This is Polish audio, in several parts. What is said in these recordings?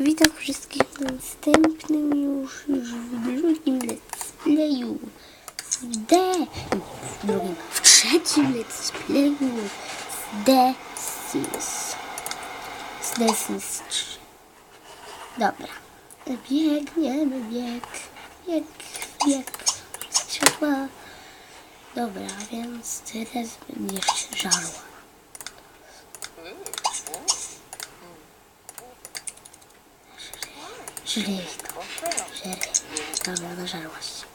Witam wszystkich w następnym już, już w drugim let's playu. W D, w drugim, w trzecim let's playu. Z The Sims. Z The Sims 3. Dobra. Biegniemy, bieg, bieg, bieg. Światła. Dobra, więc teraz będziesz żarła. To. Żryj. Dobra, nażarłaś się.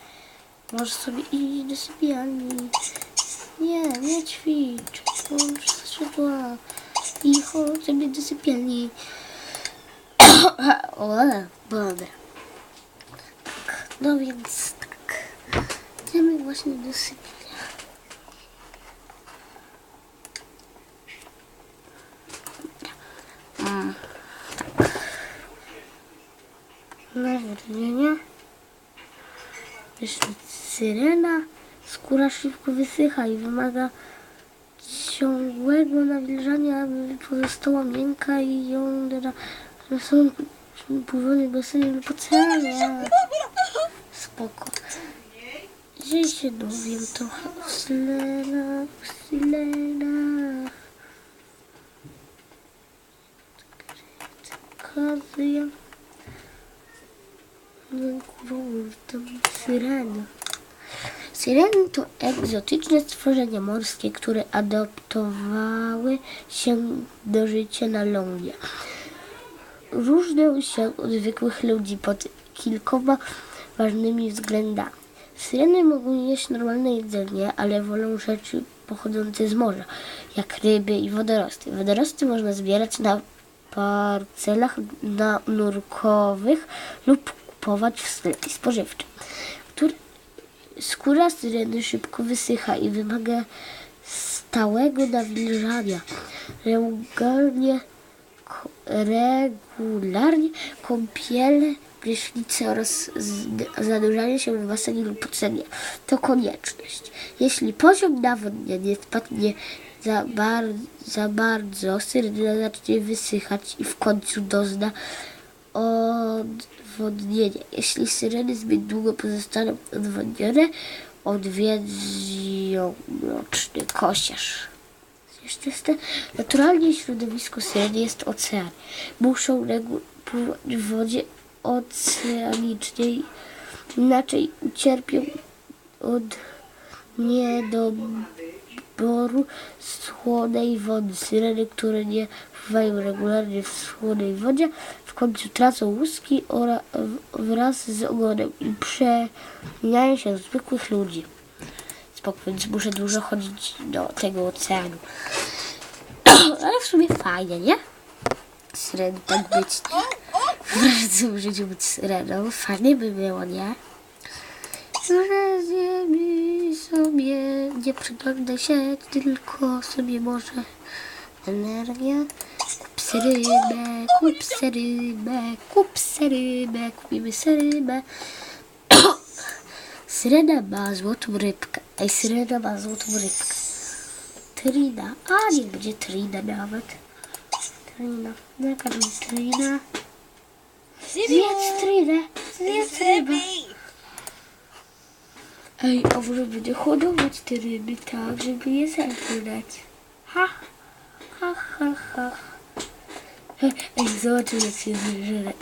Możesz sobie iść do sypialni. Nie, nie ćwicz. Włącz światła. I chodź sobie do sypialni. o, dobra. Tak, no więc tak. Idziemy właśnie do sypialni. Mm, tak. Nawodnienie. Jeszcze syrena. Skóra szybko wysycha i wymaga ciągłego nawilżania, aby pozostała miękka i ją że są pływanie basenie lub oceanie. Spoko. Dzisiaj się dowiem trochę o syrenach, o syrenach. Nie kurwa, tam syrena. Syreny to egzotyczne stworzenia morskie, które adaptowały się do życia na lądzie. Różnią się od zwykłych ludzi pod kilkoma ważnymi względami. Syreny mogą jeść normalne jedzenie, ale wolą rzeczy pochodzące z morza, jak ryby i wodorosty. Wodorosty można zbierać na parcelach na nurkowych lub kupować w sklepie spożywczym, Skóra syreny szybko wysycha i wymaga stałego nawilżania. Regularnie, regularnie kąpiele, prysznice oraz zanurzanie się w basenie lub ocenie to konieczność. Jeśli poziom nawodnienia spadnie za, bar, za bardzo, syrena zacznie wysychać i w końcu dozna odwodnienia. Jeśli syreny zbyt długo pozostaną odwodnione, odwiedzią mroczny kosiarz. Naturalnie środowisko syreny jest ocean. Muszą pływać w wodzie oceanicznej, inaczej ucierpią od niedoboru słonej wody. Syreny, które nie pływają regularnie w słonej wodzie, w końcu tracą łuski wraz z ogonem i przemieniają się w zwykłych ludzi. Spoko, więc muszę dużo chodzić do tego oceanu. Ale w sumie fajnie, nie? Syren tak być. Bardzo w życiu być syreną. Fajnie by było, nie? Że ziemi sobie nie przygląda się, tylko sobie może energia. Kup se rybę, kup se rybę, kup se rybę, kupimy se rybę. Syrena ma złotą rybkę. Ej, syrena ma złotą rybkę. Trina. A, nie będzie Trina nawet. Trina. Jaka mi Trina? Zjedz Trinę. Zjedz rybę. а уже буду ходовать тебе так же бьется гулять. Ха, ха, ха, ха. Эй, золотые заживать,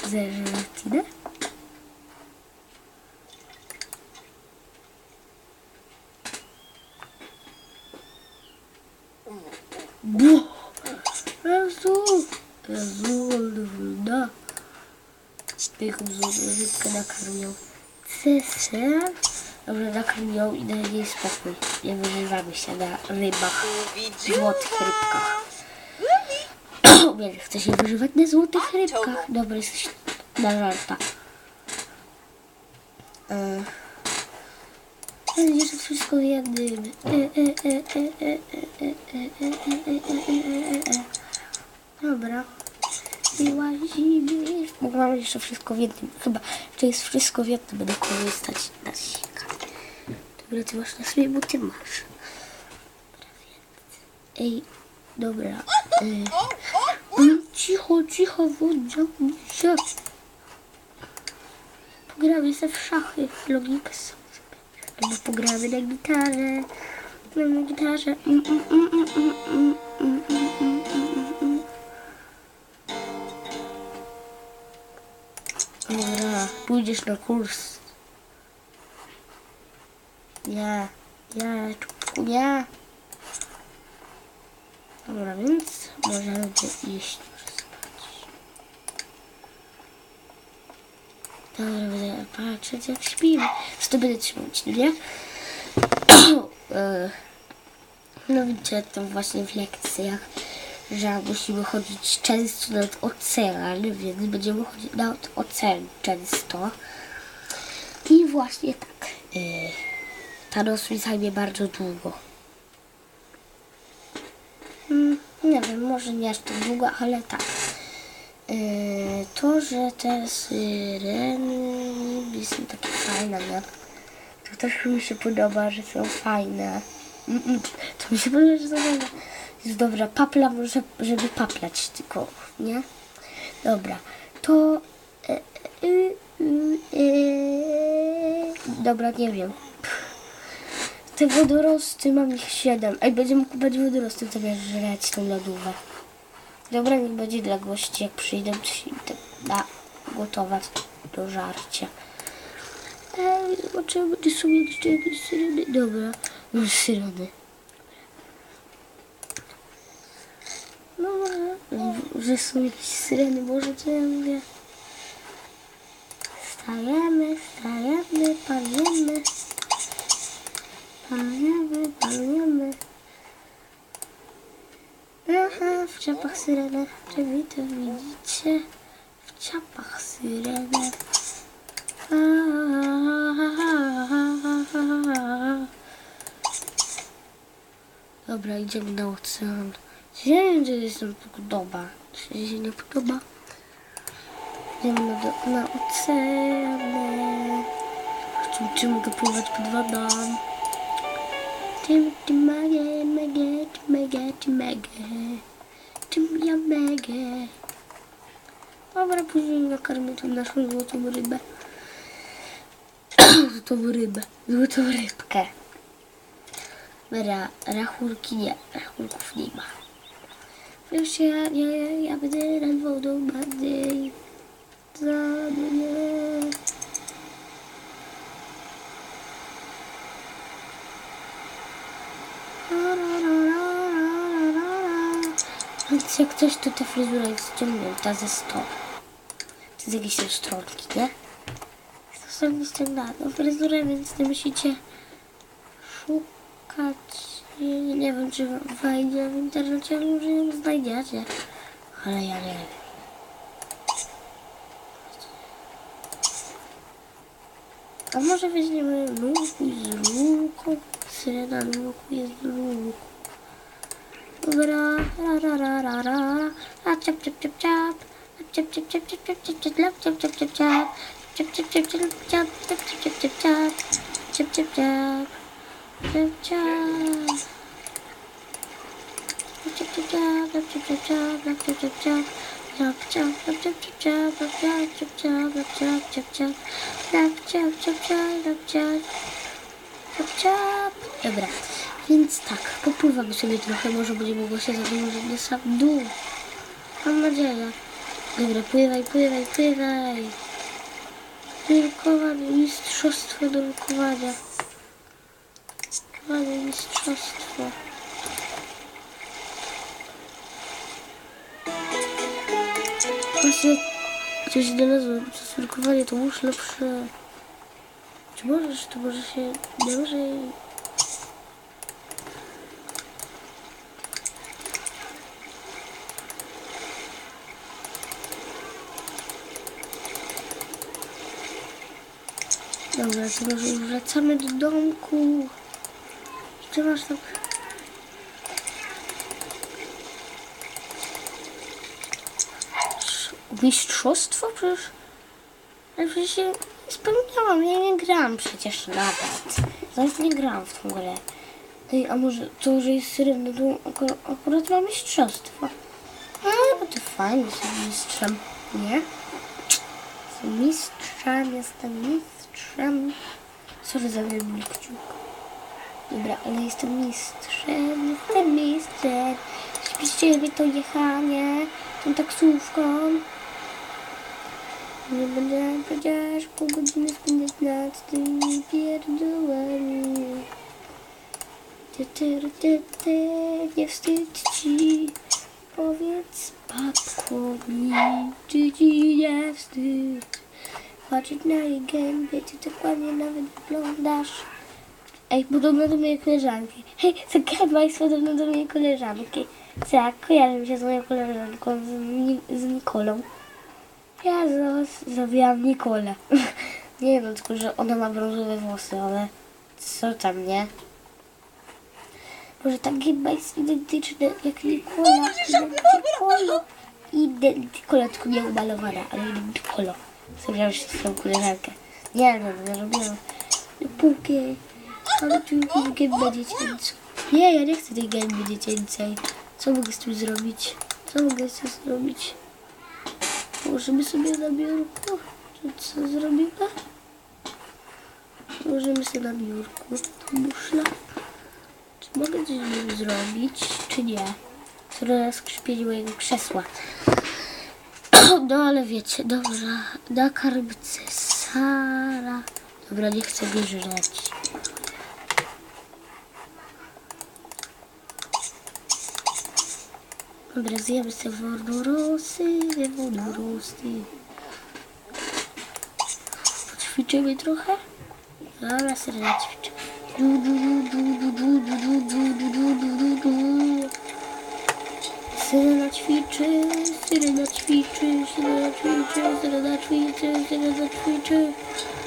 да? Бу! Разул! Разул, да. Ты их разул, когда кормил. Це все. Dobrze, nakrym ją i daj jej spokój. Nie wyżywamy się na rybach, złotych rybkach. Umieli, chce się wyżywać na złotych rybkach. Dobry jesteś na żarta. Będzie to wszystko w jednym. Dobra. I łazimy. Mogłam jeszcze wszystko w jednym. Chyba to jest wszystko w jednym. Będę korzystać na. Dobra, ty masz na sobie buty, masz. Ej, dobra. Ej. Um, cicho, cicho, wodzia, wziąć. Pogramy sobie w szachy, logika Albo pogramy na gitarę. Na gitarze. Mm, mm, mm, Dobra, pójdziesz na kurs. Nie, nie, czubku, nie. Dobra, więc możemy iść spać. Dobra, będę patrzeć jak śpimy. Co to będę trzymać, no nie? E, no widzicie to właśnie w lekcjach, że musimy chodzić często nad ocean, więc będziemy chodzić nad ocean często. I właśnie tak. E, ta rosół zajmie bardzo długo. Hmm, nie wiem, może nie aż tak długo, ale tak. Yy, to, że te syreny są takie fajne, nie? To też mi się podoba, że są fajne. Mm, mm, to mi się podoba, że są fajne. Jest dobra, papla może, żeby paplać tylko, nie? Dobra, to... Yy, yy, yy, dobra, nie wiem te wodorosty, mam ich 7. Ej, będziemy kupować wodorosty, to jak grać tą lodówkę. Dobra, niech będzie dla gości, jak przyjdą, to się da gotować do żarcia. Ej, zobaczymy, czy są jeszcze jakieś syreny. Dobra, no syreny. No, że są jakieś syreny, może co ja mówię. Stajemy, stajemy, palimy. Malujemy, malujemy. Aha, w ciapach syrenę. Czy wy to widzicie? W ciapach syrenę. Dobra, idziemy na ocean. Wiem, że jest nam podoba. Czy się nie podoba? Idziemy na, do, na ocean. Czy, czy mogę pływać pod wodą? Czym ty mogę, mogę, czy mogę, czy mogę? Czym ja mogę? Dobra, później nakarmię tą naszą złotą rybę. złotą rybę. Złotą rybkę. Ra, rachunki nie, rachunków nie ma. Wiesz, ja, ja, ja będę nad wodą, będę... Za. Więc jak coś, to ta fryzura jest ściągnięta ze stołu. Z jakiejś tam stronki, nie? To są ściągnięte fryzurę, więc nie musicie szukać. Nie wiem, czy wejdzie w internecie, może ją znajdziecie. Ale ja nie wiem. A może weźmiemy luku z luku? Syrena luku jest luku. Dobra. Więc tak, popływamy sobie trochę, może będzie mogło się zadłużyć na sam dół. Mam nadzieję. Dobra, pływaj, pływaj, pływaj. Nurkowanie, mistrzostwo do nurkowania. Nurkowanie, mistrzostwo. Właśnie coś znalazłem, to nurkowanie to już lepsze. Czy możesz, to może się dłużej... Dobra, to już wracamy do domku. Gdzie masz tak... Mistrzostwo przecież? Ale przecież się nie spełniałam, ja nie grałam przecież nawet. Nawet nie grałam w tą grę. Ej, a może to, że jest syrena, to akurat, akurat ma mistrzostwo. A, to fajnie, jestem mistrzem, nie? Jestem mistrzem, jestem mistrzem. Sorry za wielki kciuk. Dobra, ale jestem mistrzem, jestem mistrzem. Śpicie mi to jechanie tą taksówką. Nie będę przecież pół godziny spędzać nad tymi pierdołami. Ty, ty, ty, ty, nie wstyd ci. Powiedz babkowi, czy ci nie wstyd. Patrzeć na jej gębie, ty tak ładnie nawet wyglądasz. Ej, podobno do mojej koleżanki. Hej, zagadła jest podobno do mojej koleżanki. Tak, kojarzę się z moją koleżanką, z, Ni- z Nikolą. Ja zrobiłam Nikolę. nie no, tylko że ona ma brązowe włosy, ale co tam, nie? Może ta gęba jest identyczna jak Nikola. Identykolo. Identykolo, tylko nie umalowana, ale identykolo. Zrobiłam się swoją koleżankę. Nie no, no, robiłam półkę. Ale tu gębę dziecięcą. Nie, ja nie chcę tej gęby dziecięcej. Co mogę z tym zrobić? Co mogę z tym zrobić? Możemy sobie na biurku? Czy co zrobimy? Możemy sobie na biurku. Muszla. Czy mogę coś z nim zrobić, czy nie? Teraz skrzypienie mojego krzesła. No ale wiecie, dobra. Nakarm cesara. Dobra, nie chcę go żreć. Dobra, zjemy sobie wodorosy, wodorosy. Poćwiczymy trochę? Dobra, sobie ćwiczymy. Du, du, du, du, du, du, du, du, du, du, du, du, du. Syrena ćwiczy, Internet features, internet features, internet features, internet features.